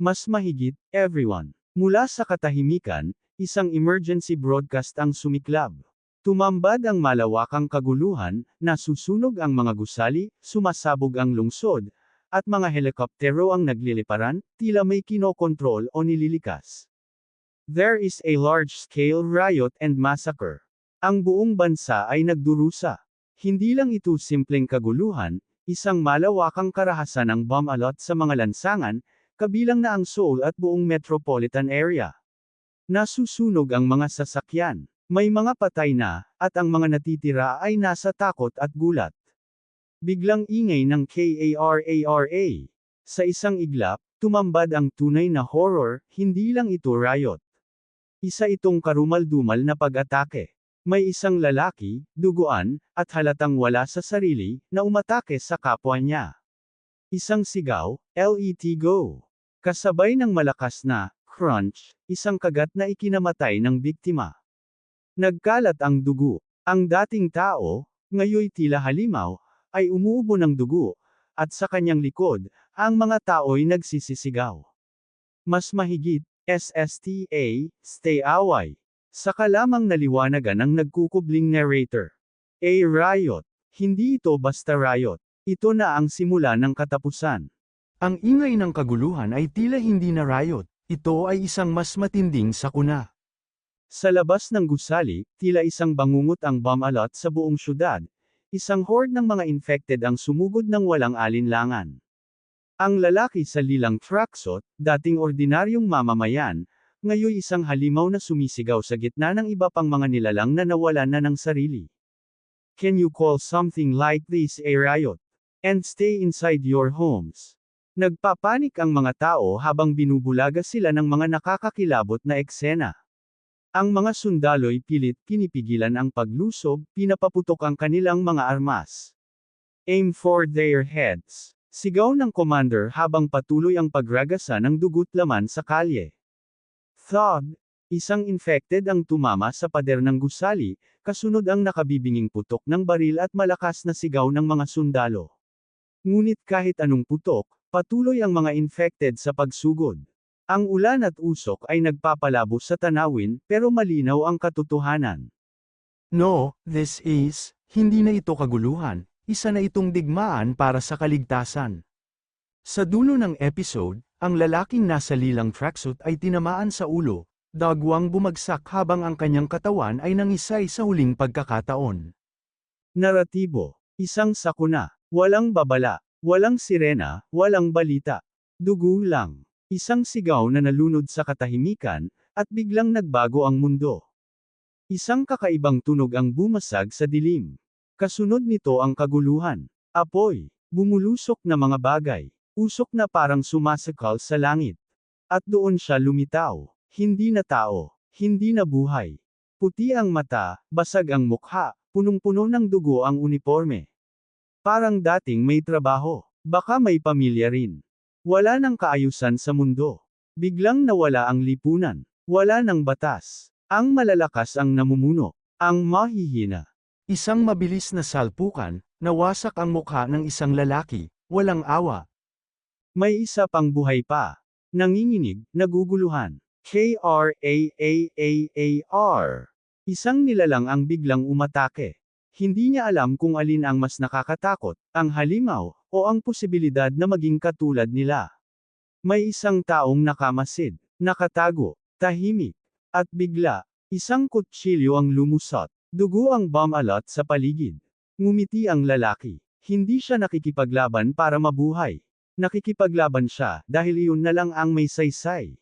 Mas mahigit, everyone. Mula sa katahimikan, isang emergency broadcast ang sumiklab. Tumambad ang malawakang kaguluhan, nasusunog ang mga gusali, sumasabog ang lungsod, at mga helikoptero ang nagliliparan, tila may kinokontrol o nililikas. There is a large-scale riot and massacre. Ang buong bansa ay nagdurusa. Hindi lang ito simpleng kaguluhan, isang malawakang karahasan ng bomb alot sa mga lansangan, kabilang na ang Seoul at buong metropolitan area. Nasusunog ang mga sasakyan. May mga patay na, at ang mga natitira ay nasa takot at gulat. Biglang ingay ng KARARA. Sa isang iglap, tumambad ang tunay na horror, hindi lang ito riot. Isa itong karumal-dumal na pag-atake. May isang lalaki, duguan, at halatang wala sa sarili, na umatake sa kapwa niya. Isang sigaw, LET go. Kasabay ng malakas na, crunch, isang kagat na ikinamatay ng biktima. Nagkalat ang dugo. Ang dating tao, ngayoy tila halimaw, ay umuubo ng dugo, at sa kanyang likod, ang mga tao'y nagsisisigaw. Mas mahigit, SSTA, stay away. Saka lamang naliwanagan ng nagkukubling narrator. A riot. Hindi ito basta riot. Ito na ang simula ng katapusan. Ang ingay ng kaguluhan ay tila hindi na riot. Ito ay isang mas matinding sakuna. Sa labas ng gusali, tila isang bangungot ang bomb alot sa buong syudad. Isang horde ng mga infected ang sumugod ng walang alinlangan. Ang lalaki sa lilang tracksuit, dating ordinaryong mamamayan, ngayon isang halimaw na sumisigaw sa gitna ng iba pang mga nilalang na nawalan na ng sarili. Can you call something like this a riot? And stay inside your homes. Nagpapanik ang mga tao habang binubulaga sila ng mga nakakakilabot na eksena. Ang mga sundalo'y pilit pinipigilan ang paglusob, pinapaputok ang kanilang mga armas. Aim for their heads. Sigaw ng commander habang patuloy ang pagragasa ng dugut laman sa kalye. Thud! Isang infected ang tumama sa pader ng gusali, kasunod ang nakabibinging putok ng baril at malakas na sigaw ng mga sundalo. Ngunit kahit anong putok, patuloy ang mga infected sa pagsugod. Ang ulan at usok ay nagpapalabo sa tanawin, pero malinaw ang katotohanan. No, this is, hindi na ito kaguluhan, isa na itong digmaan para sa kaligtasan. Sa dulo ng episode, ang lalaking nasa lilang tracksuit ay tinamaan sa ulo, dagwang bumagsak habang ang kanyang katawan ay nangisay sa huling pagkakataon. Naratibo. Isang sakuna. Walang babala. Walang sirena, walang balita. Dugo lang. Isang sigaw na nalunod sa katahimikan, at biglang nagbago ang mundo. Isang kakaibang tunog ang bumasag sa dilim. Kasunod nito ang kaguluhan. Apoy. Bumulusok na mga bagay. Usok na parang sumasakal sa langit. At doon siya lumitaw. Hindi na tao. Hindi na buhay. Puti ang mata, basag ang mukha, punong-puno ng dugo ang uniforme. Parang dating may trabaho. Baka may pamilya rin. Wala nang kaayusan sa mundo. Biglang nawala ang lipunan. Wala ng batas. Ang malalakas ang namumuno. Ang mahihina. Isang mabilis na salpukan, nawasak ang mukha ng isang lalaki, walang awa. May isa pang buhay pa. Nanginginig, naguguluhan. K-R-A-A-A-A-R. Isang nilalang ang biglang umatake. Hindi niya alam kung alin ang mas nakakatakot, ang halimaw, o ang posibilidad na maging katulad nila. May isang taong nakamasid, nakatago, tahimik, at bigla, isang kutsilyo ang lumusot. Dugo ang bomb alot sa paligid. Ngumiti ang lalaki. Hindi siya nakikipaglaban para mabuhay. Nakikipaglaban siya, dahil iyon na lang ang may saysay.